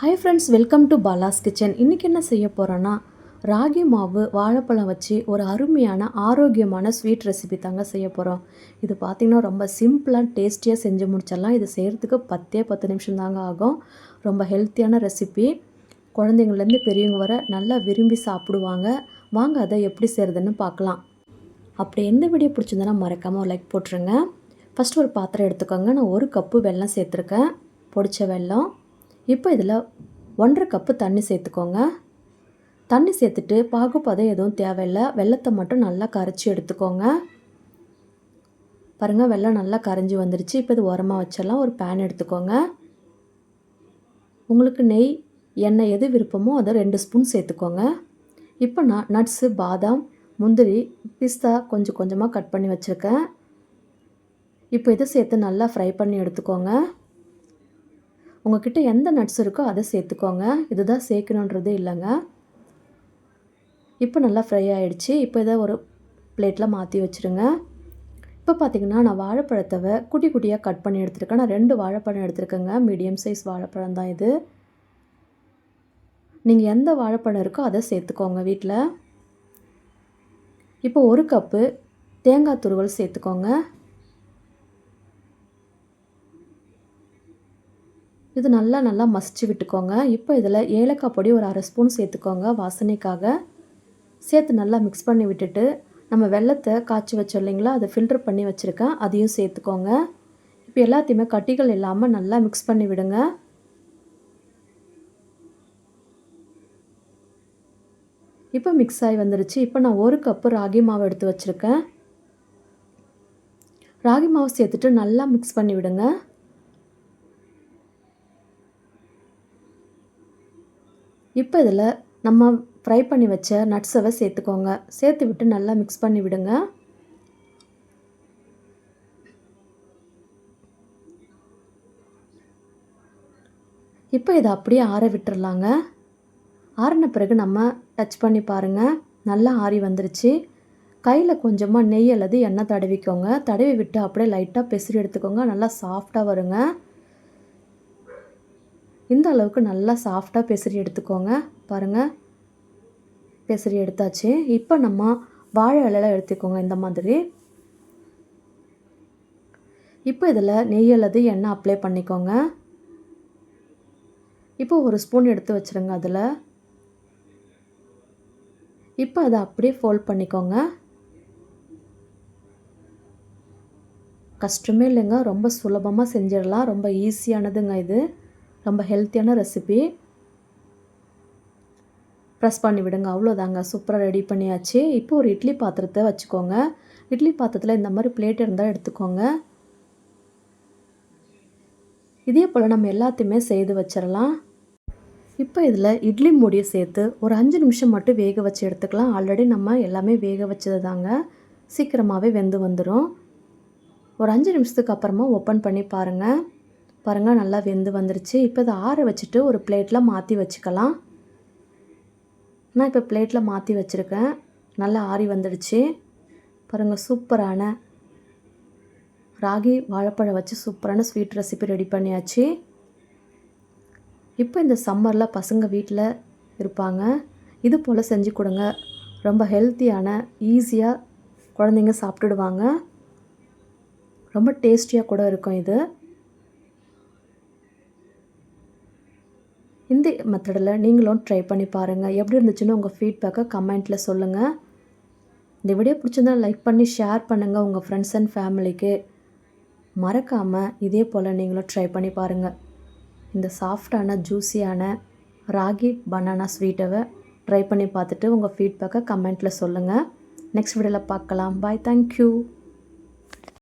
Hi friends welcome to Bala's kitchen இன்றைக்கி என்ன செய்ய போகிறோன்னா ராகி மாவு வாழைப்பழம் வச்சு ஒரு அருமையான ஆரோக்கியமான ஸ்வீட் ரெசிபி தாங்க செய்ய போகிறோம் இது பார்த்திங்கன்னா ரொம்ப சிம்பிளாக டேஸ்டியாக செஞ்சு முடிச்சிடலாம். இது செய்கிறதுக்கு பத்தே பத்து நிமிஷம் தாங்க ஆகும். ரொம்ப ஹெல்த்தியான ரெசிபி குழந்தைங்கள்லேருந்து பெரியவங்க வர நல்லா விரும்பி சாப்பிடுவாங்க. வாங்க அதை எப்படி செய்கிறதுன்னு பார்க்கலாம். அப்படி எந்த வீடியோ பிடிச்சிருந்தனா மறக்காமல் ஒரு லைக் போட்டுருங்க. ஃபஸ்ட்டு ஒரு பாத்திரம் எடுத்துக்கோங்க. நான் ஒரு கப்பு வெல்லம் சேர்த்துருக்கேன். பொடிச்ச வெல்லம். இப்போ இதில் ஒன்றரை கப்பு தண்ணி சேர்த்துக்கோங்க. தண்ணி சேர்த்துட்டு பாகுப்பதம் எதுவும் தேவையில்லை. வெள்ளத்தை மட்டும் நல்லா கரைச்சி எடுத்துக்கோங்க. பாருங்கள் வெள்ளம் நல்லா கரைஞ்சி வந்துருச்சு. இப்போ இது உரமாக வச்சிடலாம். ஒரு பேன் எடுத்துக்கோங்க. உங்களுக்கு நெய் எண்ணெய் எது விருப்பமோ அதை ரெண்டு ஸ்பூன் சேர்த்துக்கோங்க. இப்போ நான் நட்ஸு பாதாம் முந்திரி பிஸ்தா கொஞ்சம் கொஞ்சமாக கட் பண்ணி வச்சுருக்கேன். இப்போ இதை சேர்த்து நல்லா ஃப்ரை பண்ணி எடுத்துக்கோங்க. உங்ககிட்ட எந்த நட்ஸ் இருக்கோ அதை சேர்த்துக்கோங்க. இதுதான் சேர்க்கணுன்றது இல்லைங்க. இப்போ நல்லா ஃப்ரை ஆகிடுச்சு இப்போ இதை ஒரு பிளேட்டில் மாற்றி வச்சுருங்க. இப்போ பார்த்திங்கன்னா நான் வாழைப்பழத்தை குட்டி குட்டியாக கட் பண்ணி எடுத்துருக்கேன். நான் ரெண்டு வாழைப்பழம் எடுத்துருக்கேங்க. மீடியம் சைஸ் வாழைப்பழம் தான் இது. நீங்கள் எந்த வாழைப்பழம் இருக்கோ அதை சேர்த்துக்கோங்க வீட்டில் இப்போ ஒரு கப்பு தேங்காய் துருவல் சேர்த்துக்கோங்க. இது நல்லா நல்லா மசிச்சு விட்டுக்கோங்க. இப்போ இதில் ஏலக்காய் பொடி ஒரு அரை ஸ்பூன் சேர்த்துக்கோங்க வாசனைக்காக. சேர்த்து நல்லா மிக்ஸ் பண்ணி விட்டுட்டு நம்ம வெள்ளத்தை காய்ச்சி வச்சோம் இல்லைங்களா அதை ஃபில்டர் பண்ணி வச்சுருக்கேன். அதையும் சேர்த்துக்கோங்க. இப்போ எல்லாத்தையுமே கட்டிகள் இல்லாமல் நல்லா மிக்ஸ் பண்ணி விடுங்க. இப்போ மிக்ஸ் ஆகி வந்துருச்சு. இப்போ நான் ஒரு கப்பு ராகி மாவு எடுத்து வச்சுருக்கேன். ராகி மாவு சேர்த்துட்டு நல்லா மிக்ஸ் பண்ணி விடுங்க. இப்போ இதில் நம்ம ஃப்ரை பண்ணி வச்ச நட்ஸவை சேர்த்துக்கோங்க. சேர்த்து விட்டு நல்லா மிக்ஸ் பண்ணி விடுங்க. இப்போ இதை அப்படியே ஆற விட்டுறலாங்க. ஆறின பிறகு நம்ம டச் பண்ணி பாருங்கள் நல்லா ஆறி வந்துருச்சு. கையில் கொஞ்சமாக நெய் அல்லது எண்ணெய் தடவிக்கோங்க. தடவி விட்டு அப்படியே லைட்டாக பெசிரி எடுத்துக்கோங்க. நல்லா சாஃப்டாக வருங்க. இந்த அளவுக்கு நல்லா சாஃப்டாக பெசரி எடுத்துக்கோங்க. பாருங்கள் பெசரி எடுத்தாச்சு. இப்போ நம்ம வாழை இலையெல்லாம் எடுத்துக்கோங்க இந்த மாதிரி. இப்போ இதில் நெய் அல்லது எண்ணெய் அப்ளை பண்ணிக்கோங்க. இப்போ ஒரு ஸ்பூன் எடுத்து வச்சுருங்க அதில். இப்போ அதை அப்படியே ஃபோல்ட் பண்ணிக்கோங்க. கஷ்டமே இல்லைங்க. ரொம்ப சுலபமாக செஞ்சிடலாம். ரொம்ப ஈஸியானதுங்க இது. ரொம்ப ஹெல்த்தியான ரெசிபி ப்ரெஸ் பண்ணி விடுங்க. அவ்வளோதாங்க சூப்பராக ரெடி பண்ணியாச்சு. இப்போ ஒரு இட்லி பாத்திரத்தை வச்சுக்கோங்க. இட்லி பாத்திரத்தில் இந்த மாதிரி பிளேட் இருந்தால் எடுத்துக்கோங்க. இதே போல் நம்ம எல்லாத்தையுமே செய்து வச்சிடலாம். இப்போ இதில் இட்லி மூடியை சேர்த்து ஒரு அஞ்சு நிமிஷம் மட்டும் வேக வச்சு எடுத்துக்கலாம். ஆல்ரெடி நம்ம எல்லாமே வேக வச்சது தாங்க சீக்கிரமாகவே வெந்து வந்துடும் ஒரு அஞ்சு நிமிஷத்துக்கு அப்புறமா ஓப்பன் பண்ணி பாருங்கள் பாருங்கள் நல்லா வெந்து வந்துருச்சு. இப்போ இதை ஆற வச்சுட்டு ஒரு பிளேட்டில் மாற்றி வச்சுக்கலாம். நான் இப்போ பிளேட்டில் மாற்றி வச்சுருக்கேன். நல்லா ஆறி வந்துடுச்சு. பாருங்கள் சூப்பரான ராகி வாழைப்பழம் வச்சு சூப்பரான ஸ்வீட் ரெசிபி ரெடி பண்ணியாச்சு. இப்போ இந்த சம்மரில் பசங்க வீட்டில் இருப்பாங்க. இது போல் செஞ்சு கொடுங்க. ரொம்ப ஹெல்த்தியான ஈஸியாக குழந்தைங்க சாப்பிட்டுடுவாங்க. ரொம்ப டேஸ்டியாக கூட இருக்கும் இது. இந்த மெத்தடில் நீங்களும் ட்ரை பண்ணி பாருங்கள் எப்படி இருந்துச்சுன்னு உங்கள் ஃபீட்பேக்கை கமெண்ட்டில் சொல்லுங்கள் இந்த வீடியோ பிடிச்சிருந்தா லைக் பண்ணி ஷேர் பண்ணுங்கள் உங்கள் ஃப்ரெண்ட்ஸ் அண்ட் ஃபேமிலிக்கு மறக்காமல் இதே போல் நீங்களும் ட்ரை பண்ணி பாருங்கள் இந்த சாஃப்டான ஜூஸியான ராகி பனானா ஸ்வீட்டை ட்ரை பண்ணி பார்த்துட்டு உங்கள் ஃபீட்பேக்கை கமெண்ட்டில் சொல்லுங்கள் நெக்ஸ்ட் வீடியோவில் பார்க்கலாம். Bye thank you